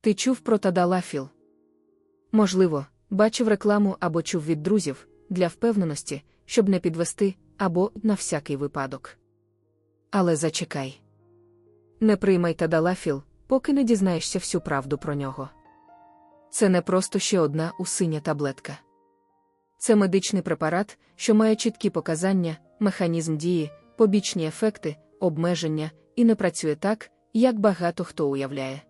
Ти чув про Тадалафіл? Можливо, бачив рекламу або чув від друзів для впевненості, щоб не підвести, або на всякий випадок. Але зачекай. Не приймай Тадалафіл, поки не дізнаєшся всю правду про нього. Це не просто ще одна усиня таблетка. Це медичний препарат, що має чіткі показання, механізм дії, побічні ефекти, обмеження і не працює так, як багато хто уявляє.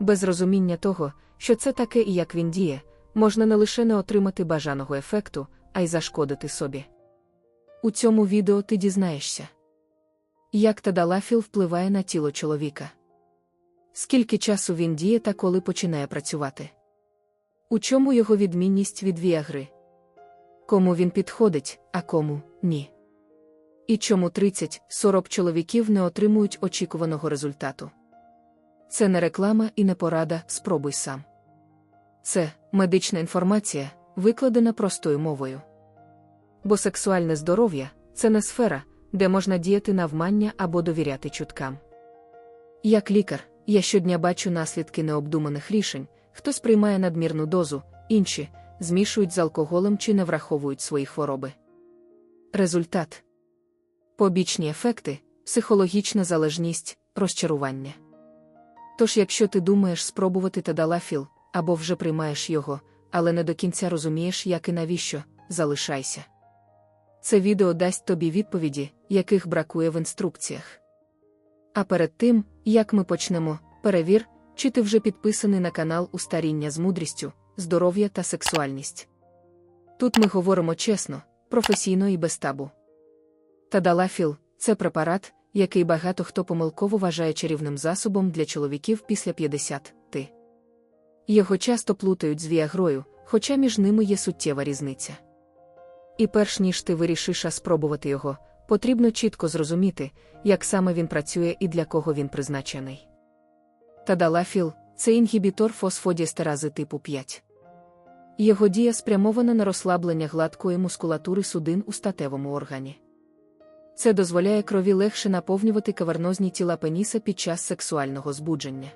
Без розуміння того, що це таке і як він діє, можна не лише не отримати бажаного ефекту, а й зашкодити собі. У цьому відео ти дізнаєшся, як Тадалафіл впливає на тіло чоловіка. Скільки часу він діє та коли починає працювати? У чому його відмінність від віагри? Кому він підходить, а кому ні? І чому 30-40 чоловіків не отримують очікуваного результату? Це не реклама і не порада, спробуй сам. Це медична інформація, викладена простою мовою. Бо сексуальне здоров'я це не сфера, де можна діяти навмання або довіряти чуткам. Як лікар, я щодня бачу наслідки необдуманих рішень, хтось приймає надмірну дозу, інші змішують з алкоголем чи не враховують свої хвороби. Результат побічні ефекти, психологічна залежність, розчарування. Тож, якщо ти думаєш спробувати тадалафіл, або вже приймаєш його, але не до кінця розумієш, як і навіщо, залишайся. Це відео дасть тобі відповіді, яких бракує в інструкціях. А перед тим, як ми почнемо, перевір, чи ти вже підписаний на канал Устаріння з мудрістю, здоров'я та сексуальність. Тут ми говоримо чесно, професійно і без табу. Тадалафіл це препарат, який багато хто помилково вважає чарівним засобом для чоловіків після 50 ти. Його часто плутають з віагрою, хоча між ними є суттєва різниця. І перш ніж ти вирішиш спробувати його, потрібно чітко зрозуміти, як саме він працює і для кого він призначений. Тадалафіл це інгібітор фосфодіестерази типу 5. Його дія спрямована на розслаблення гладкої мускулатури судин у статевому органі. Це дозволяє крові легше наповнювати кавернозні тіла пеніса під час сексуального збудження.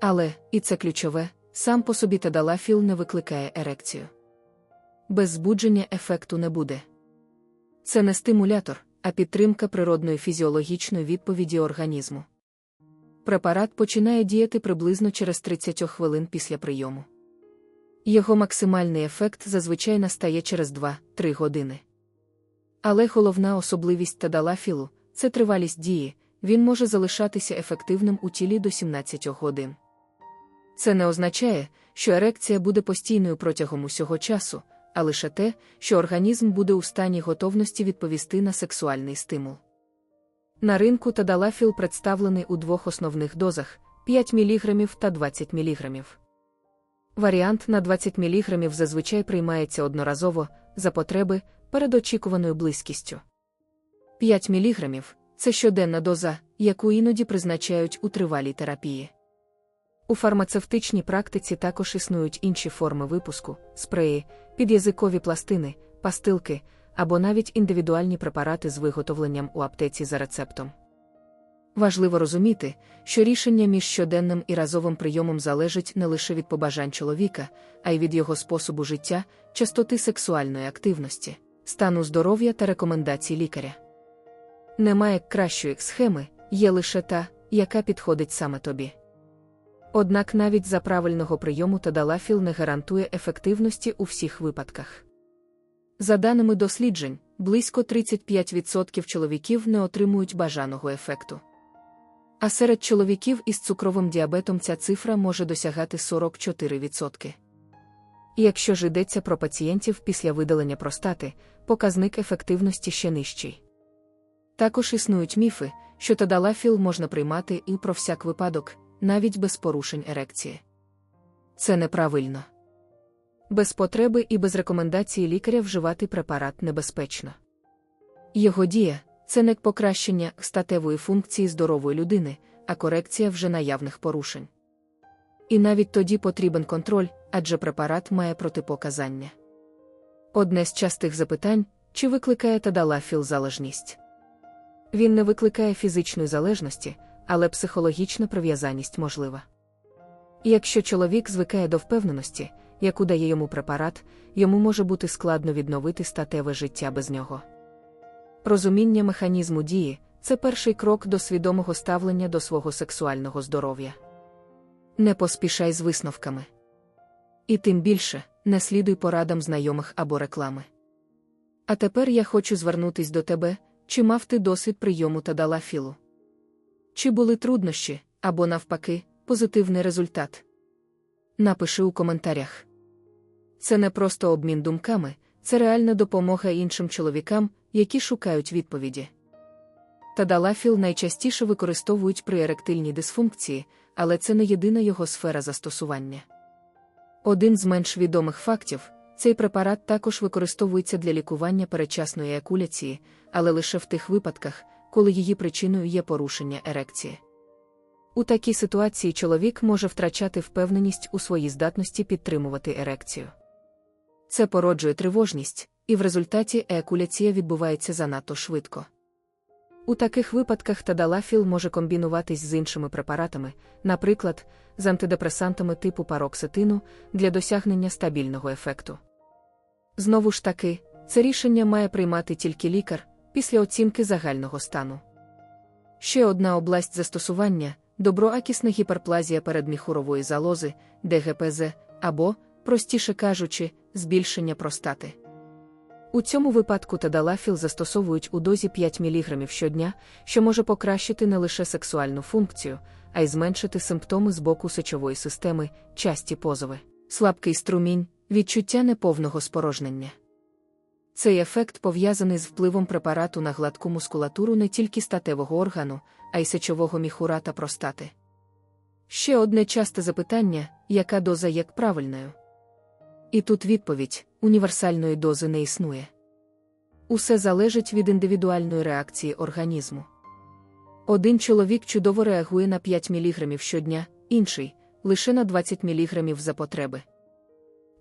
Але, і це ключове, сам по собі тадалафіл не викликає ерекцію. Без збудження ефекту не буде. Це не стимулятор, а підтримка природної фізіологічної відповіді організму. Препарат починає діяти приблизно через 30 хвилин після прийому. Його максимальний ефект зазвичай настає через 2-3 години. Але головна особливість тадалафілу це тривалість дії, він може залишатися ефективним у тілі до 17 годин. Це не означає, що ерекція буде постійною протягом усього часу, а лише те, що організм буде у стані готовності відповісти на сексуальний стимул. На ринку тадалафіл представлений у двох основних дозах 5 мг та 20 мг. Варіант на 20 мг зазвичай приймається одноразово за потреби перед очікуваною близькістю. 5 мг це щоденна доза, яку іноді призначають у тривалій терапії. У фармацевтичній практиці також існують інші форми випуску, спреї, під'язикові пластини, пастилки або навіть індивідуальні препарати з виготовленням у аптеці за рецептом. Важливо розуміти, що рішення між щоденним і разовим прийомом залежить не лише від побажань чоловіка, а й від його способу життя, частоти сексуальної активності, стану здоров'я та рекомендацій лікаря. Немає кращої схеми, є лише та, яка підходить саме тобі. Однак навіть за правильного прийому тадалафіл не гарантує ефективності у всіх випадках. За даними досліджень, близько 35% чоловіків не отримують бажаного ефекту. А серед чоловіків із цукровим діабетом ця цифра може досягати 44%. І якщо ж йдеться про пацієнтів після видалення простати, показник ефективності ще нижчий. Також існують міфи, що тадалафіл можна приймати і про всяк випадок, навіть без порушень ерекції. Це неправильно. Без потреби і без рекомендації лікаря вживати препарат небезпечно. Його дія це не покращення статевої функції здорової людини, а корекція вже наявних порушень. І навіть тоді потрібен контроль, адже препарат має протипоказання. Одне з частих запитань чи викликає тадалафіл залежність. Він не викликає фізичної залежності, але психологічна прив'язаність можлива. Якщо чоловік звикає до впевненості, яку дає йому препарат, йому може бути складно відновити статеве життя без нього. Розуміння механізму дії це перший крок до свідомого ставлення до свого сексуального здоров'я. Не поспішай з висновками. І тим більше не слідуй порадам знайомих або реклами. А тепер я хочу звернутись до тебе, чи мав ти досвід прийому та далафілу? Чи були труднощі, або, навпаки, позитивний результат? Напиши у коментарях. Це не просто обмін думками, це реальна допомога іншим чоловікам, які шукають відповіді. Тадалафіл найчастіше використовують при еректильній дисфункції, але це не єдина його сфера застосування. Один з менш відомих фактів цей препарат також використовується для лікування перечасної еякуляції, але лише в тих випадках, коли її причиною є порушення ерекції. У такій ситуації чоловік може втрачати впевненість у своїй здатності підтримувати ерекцію. Це породжує тривожність, і в результаті еякуляція відбувається занадто швидко. У таких випадках тадалафіл може комбінуватись з іншими препаратами, наприклад, з антидепресантами типу пароксетину, для досягнення стабільного ефекту. Знову ж таки, це рішення має приймати тільки лікар після оцінки загального стану. Ще одна область застосування доброакісна гіперплазія передміхурової залози, ДГПЗ, або, простіше кажучи, збільшення простати. У цьому випадку тадалафіл застосовують у дозі 5 мг щодня, що може покращити не лише сексуальну функцію, а й зменшити симптоми з боку сечової системи, часті позови, слабкий струмінь, відчуття неповного спорожнення. Цей ефект пов'язаний з впливом препарату на гладку мускулатуру не тільки статевого органу, а й сечового міхура та простати. Ще одне часте запитання, яка доза є правильною? І тут відповідь універсальної дози не існує. Усе залежить від індивідуальної реакції організму. Один чоловік чудово реагує на 5 мг щодня, інший лише на 20 мг за потреби.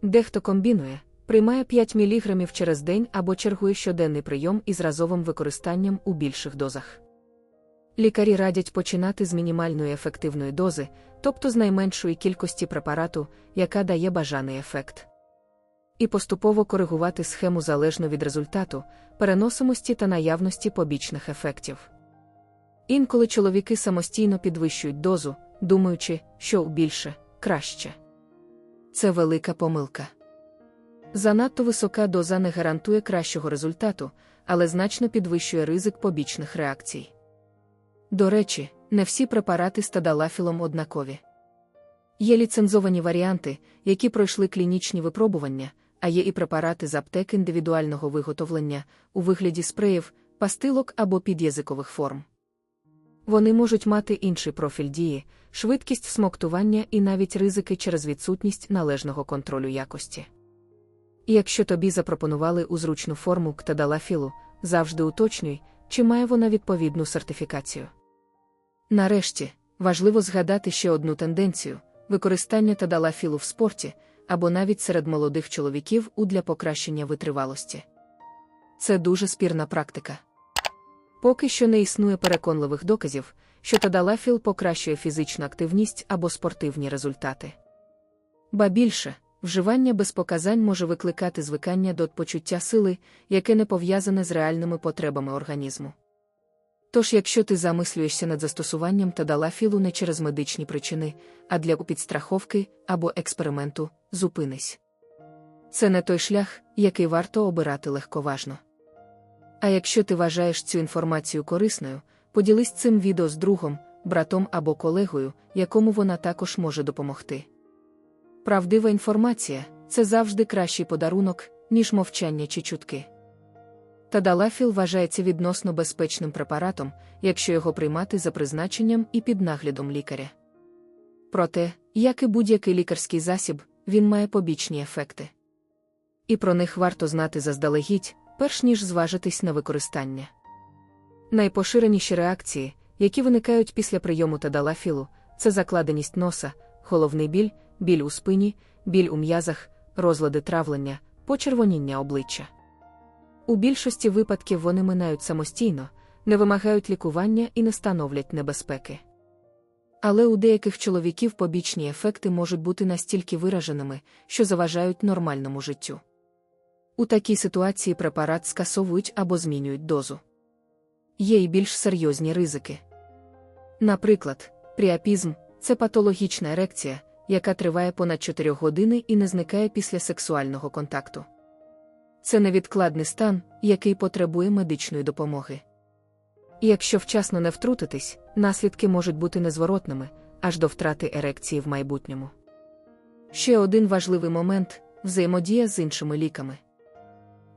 Дехто комбінує, приймає 5 мг через день або чергує щоденний прийом із разовим використанням у більших дозах. Лікарі радять починати з мінімальної ефективної дози, тобто з найменшої кількості препарату, яка дає бажаний ефект і поступово коригувати схему залежно від результату, переносимості та наявності побічних ефектів. Інколи чоловіки самостійно підвищують дозу, думаючи, що більше, краще. Це велика помилка. Занадто висока доза не гарантує кращого результату, але значно підвищує ризик побічних реакцій. До речі, не всі препарати з тадалафілом однакові. Є ліцензовані варіанти, які пройшли клінічні випробування, а є і препарати з аптек індивідуального виготовлення у вигляді спреїв, пастилок або під'язикових форм. Вони можуть мати інший профіль дії, швидкість всмоктування і навіть ризики через відсутність належного контролю якості. Якщо тобі запропонували у зручну форму ктадалафілу, завжди уточнюй, чи має вона відповідну сертифікацію. Нарешті, важливо згадати ще одну тенденцію використання тадалафілу в спорті або навіть серед молодих чоловіків у для покращення витривалості. Це дуже спірна практика. Поки що не існує переконливих доказів, що тадалафіл покращує фізичну активність або спортивні результати. Ба більше, вживання без показань може викликати звикання до почуття сили, яке не пов'язане з реальними потребами організму. Тож, якщо ти замислюєшся над застосуванням тадалафілу не через медичні причини, а для підстраховки або експерименту, зупинись. Це не той шлях, який варто обирати легковажно. А якщо ти вважаєш цю інформацію корисною, поділись цим відео з другом, братом або колегою, якому вона також може допомогти. Правдива інформація це завжди кращий подарунок, ніж мовчання чи чутки. Тадалафіл вважається відносно безпечним препаратом, якщо його приймати за призначенням і під наглядом лікаря. Проте, як і будь-який лікарський засіб, він має побічні ефекти. І про них варто знати заздалегідь, перш ніж зважитись на використання. Найпоширеніші реакції, які виникають після прийому тадалафілу, це закладеність носа, головний біль, біль у спині, біль у м'язах, розлади травлення, почервоніння обличчя. У більшості випадків вони минають самостійно, не вимагають лікування і не становлять небезпеки. Але у деяких чоловіків побічні ефекти можуть бути настільки вираженими, що заважають нормальному життю. У такій ситуації препарат скасовують або змінюють дозу. Є й більш серйозні ризики. Наприклад, пріапізм це патологічна ерекція, яка триває понад 4 години і не зникає після сексуального контакту. Це невідкладний стан, який потребує медичної допомоги. І якщо вчасно не втрутитись, наслідки можуть бути незворотними аж до втрати ерекції в майбутньому. Ще один важливий момент взаємодія з іншими ліками.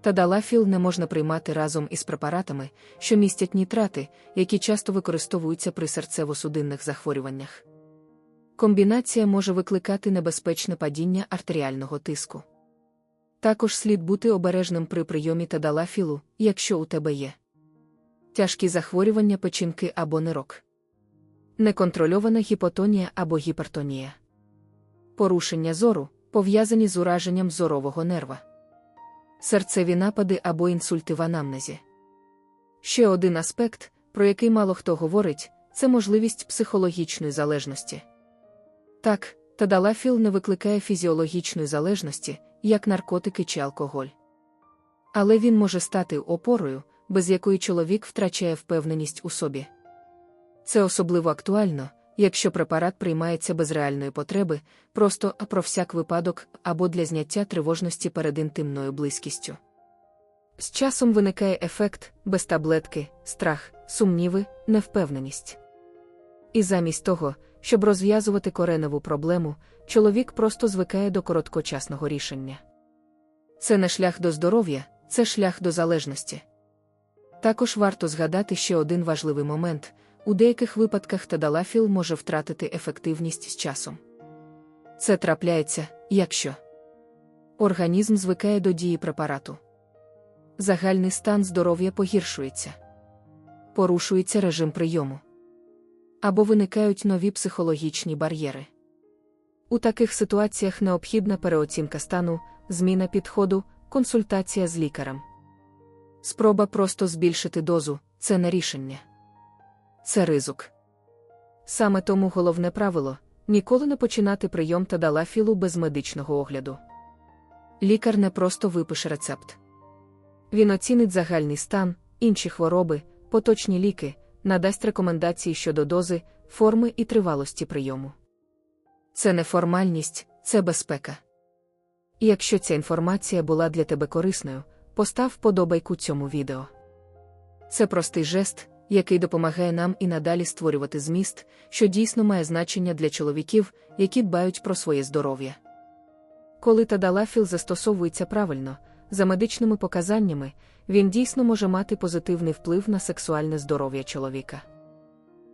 Тадалафіл не можна приймати разом із препаратами, що містять нітрати, які часто використовуються при серцево-судинних захворюваннях. Комбінація може викликати небезпечне падіння артеріального тиску. Також слід бути обережним при прийомі тадалафілу, якщо у тебе є тяжкі захворювання печінки або нирок, неконтрольована гіпотонія або гіпертонія, порушення зору, пов'язані з ураженням зорового нерва, серцеві напади або інсульти в анамнезі. Ще один аспект, про який мало хто говорить, це можливість психологічної залежності. Так, тадалафіл не викликає фізіологічної залежності, як наркотики чи алкоголь. Але він може стати опорою, без якої чоловік втрачає впевненість у собі. Це особливо актуально, якщо препарат приймається без реальної потреби, просто а про всяк випадок або для зняття тривожності перед інтимною близькістю. З часом виникає ефект без таблетки, страх, сумніви, невпевненість. І замість того, щоб розв'язувати кореневу проблему, чоловік просто звикає до короткочасного рішення. Це не шлях до здоров'я, це шлях до залежності. Також варто згадати ще один важливий момент у деяких випадках тадалафіл може втратити ефективність з часом. Це трапляється, якщо організм звикає до дії препарату. Загальний стан здоров'я погіршується, порушується режим прийому або виникають нові психологічні бар'єри. У таких ситуаціях необхідна переоцінка стану, зміна підходу, консультація з лікарем. Спроба просто збільшити дозу це не рішення. Це ризик. Саме тому головне правило ніколи не починати прийом тадалафілу без медичного огляду. Лікар не просто випише рецепт. Він оцінить загальний стан, інші хвороби, поточні ліки, надасть рекомендації щодо дози, форми і тривалості прийому. Це не формальність, це безпека. І якщо ця інформація була для тебе корисною, постав вподобайку цьому відео. Це простий жест, який допомагає нам і надалі створювати зміст, що дійсно має значення для чоловіків, які дбають про своє здоров'я. Коли тадалафіл застосовується правильно, за медичними показаннями, він дійсно може мати позитивний вплив на сексуальне здоров'я чоловіка.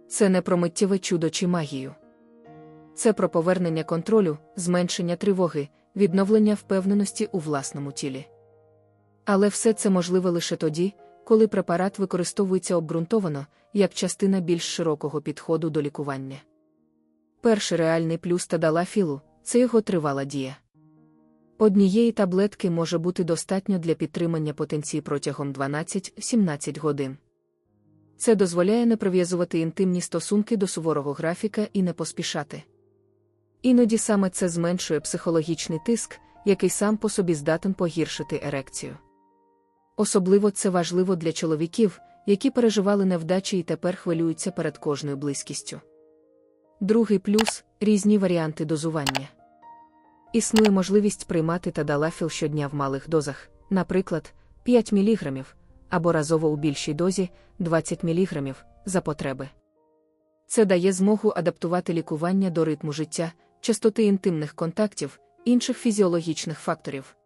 Це не про миттєве чудо чи магію. Це про повернення контролю, зменшення тривоги, відновлення впевненості у власному тілі. Але все це можливо лише тоді, коли препарат використовується обґрунтовано, як частина більш широкого підходу до лікування. Перший реальний плюс тадалафілу – це його тривала дія. Однієї таблетки може бути достатньо для підтримання потенції протягом 12-17 годин. Це дозволяє не прив'язувати інтимні стосунки до суворого графіка і не поспішати. Іноді саме це зменшує психологічний тиск, який сам по собі здатен погіршити ерекцію. Особливо це важливо для чоловіків, які переживали невдачі і тепер хвилюються перед кожною близькістю. Другий плюс різні варіанти дозування. Існує можливість приймати тадалафіл щодня в малих дозах, наприклад, 5 мг, або разово у більшій дозі 20 мг за потреби. Це дає змогу адаптувати лікування до ритму життя, частоти інтимних контактів, інших фізіологічних факторів.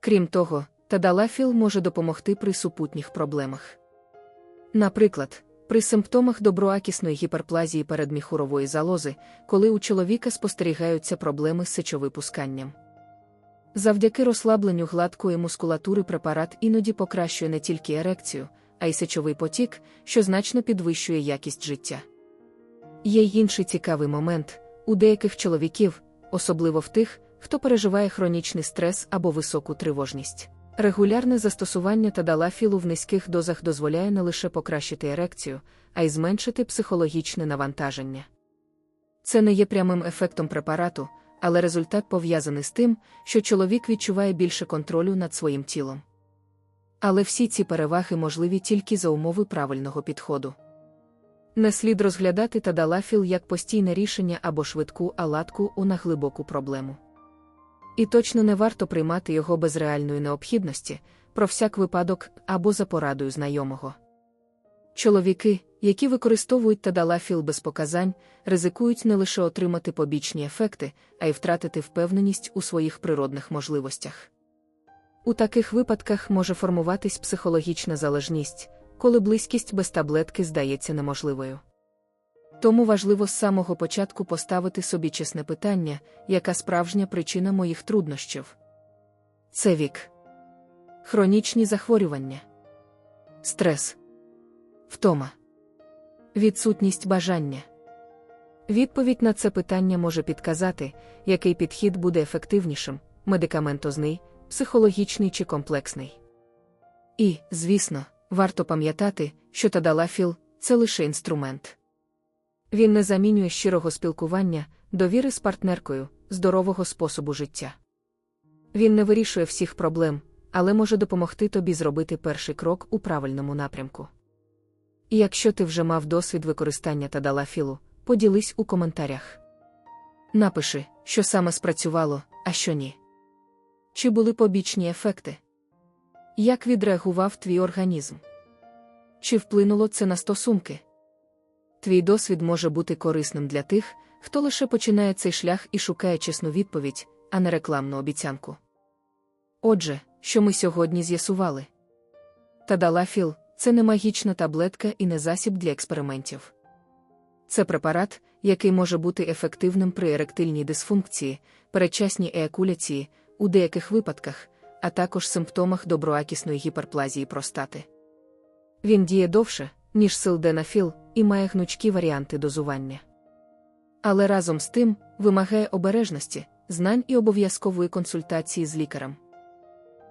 Крім того, тадалафіл може допомогти при супутніх проблемах. Наприклад, при симптомах доброакісної гіперплазії передміхурової залози, коли у чоловіка спостерігаються проблеми з сечовипусканням. Завдяки розслабленню гладкої мускулатури препарат іноді покращує не тільки ерекцію, а й сечовий потік, що значно підвищує якість життя. Є й інший цікавий момент у деяких чоловіків, особливо в тих, хто переживає хронічний стрес або високу тривожність. Регулярне застосування тадалафілу в низьких дозах дозволяє не лише покращити ерекцію, а й зменшити психологічне навантаження. Це не є прямим ефектом препарату, але результат пов'язаний з тим, що чоловік відчуває більше контролю над своїм тілом. Але всі ці переваги можливі тільки за умови правильного підходу. Не слід розглядати тадалафіл як постійне рішення або швидку аладку у наглибоку проблему. І точно не варто приймати його без реальної необхідності, про всяк випадок або за порадою знайомого. Чоловіки, які використовують тадалафіл без показань, ризикують не лише отримати побічні ефекти, а й втратити впевненість у своїх природних можливостях. У таких випадках може формуватись психологічна залежність, коли близькість без таблетки здається неможливою. Тому важливо з самого початку поставити собі чесне питання, яка справжня причина моїх труднощів. Це вік, хронічні захворювання, стрес, втома, відсутність бажання. Відповідь на це питання може підказати, який підхід буде ефективнішим медикаментозний, психологічний чи комплексний. І, звісно, варто пам'ятати, що тадалафіл це лише інструмент. Він не замінює щирого спілкування, довіри з партнеркою, здорового способу життя. Він не вирішує всіх проблем, але може допомогти тобі зробити перший крок у правильному напрямку. І якщо ти вже мав досвід використання тадалафілу, поділись у коментарях. Напиши, що саме спрацювало, а що ні. Чи були побічні ефекти? Як відреагував твій організм? Чи вплинуло це на стосунки? Твій досвід може бути корисним для тих, хто лише починає цей шлях і шукає чесну відповідь, а не рекламну обіцянку. Отже, що ми сьогодні з'ясували? Тадалафіл це не магічна таблетка і не засіб для експериментів. Це препарат, який може бути ефективним при еректильній дисфункції, передчасній еякуляції, у деяких випадках, а також симптомах доброакісної гіперплазії простати. Він діє довше, ніж силденафіл, і має гнучкі варіанти дозування. Але разом з тим вимагає обережності, знань і обов'язкової консультації з лікарем.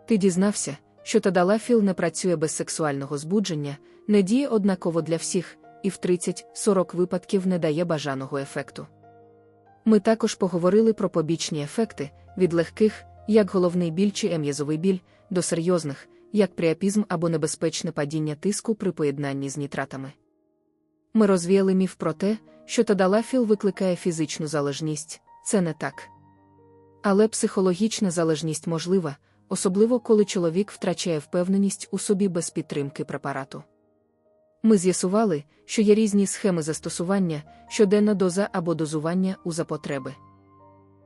Ти дізнався, що тадалафіл не працює без сексуального збудження, не діє однаково для всіх, і в 30-40 випадків не дає бажаного ефекту. Ми також поговорили про побічні ефекти від легких, як головний біль чи ем'язовий біль, до серйозних, як пріапізм або небезпечне падіння тиску при поєднанні з нітратами. Ми розвіяли міф про те, що тадалафіл викликає фізичну залежність, це не так. Але психологічна залежність можлива, особливо коли чоловік втрачає впевненість у собі без підтримки препарату. Ми з'ясували, що є різні схеми застосування, щоденна доза або дозування у запотреби.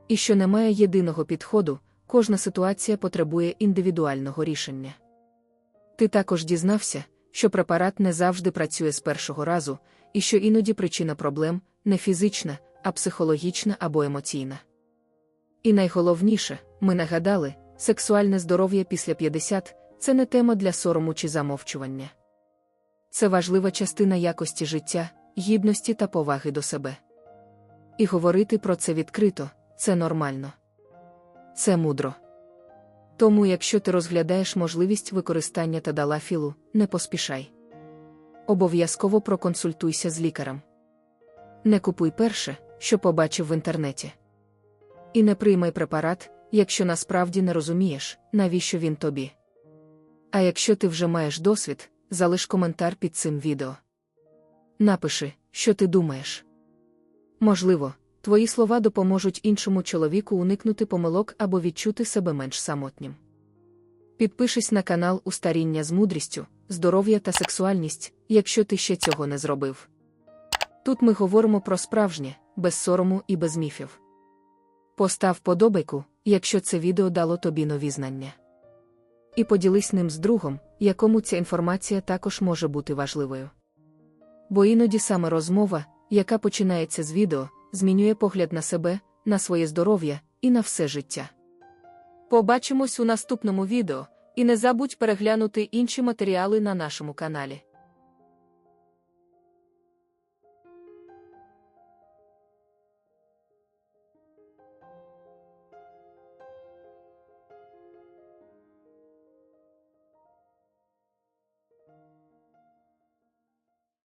І що немає єдиного підходу, кожна ситуація потребує індивідуального рішення. Ти також дізнався, що препарат не завжди працює з першого разу, і що іноді причина проблем не фізична, а психологічна або емоційна. І найголовніше, ми нагадали, сексуальне здоров'я після 50 це не тема для сорому чи замовчування. Це важлива частина якості життя, гідності та поваги до себе. І говорити про це відкрито це нормально. Це мудро. Тому, якщо ти розглядаєш можливість використання тадалафілу, не поспішай. Обов'язково проконсультуйся з лікарем. Не купуй перше, що побачив в інтернеті. І не приймай препарат, якщо насправді не розумієш, навіщо він тобі. А якщо ти вже маєш досвід, залиш коментар під цим відео. Напиши, що ти думаєш. Можливо, твої слова допоможуть іншому чоловіку уникнути помилок або відчути себе менш самотнім. Підпишись на канал у старіння з мудрістю, здоров'я та сексуальність, якщо ти ще цього не зробив. Тут ми говоримо про справжнє, без сорому і без міфів. Постав подобайку, якщо це відео дало тобі нові знання. І поділись ним з другом, якому ця інформація також може бути важливою. Бо іноді саме розмова, яка починається з відео, змінює погляд на себе, на своє здоров'я і на все життя. Побачимось у наступному відео, і не забудь переглянути інші матеріали на нашому каналі.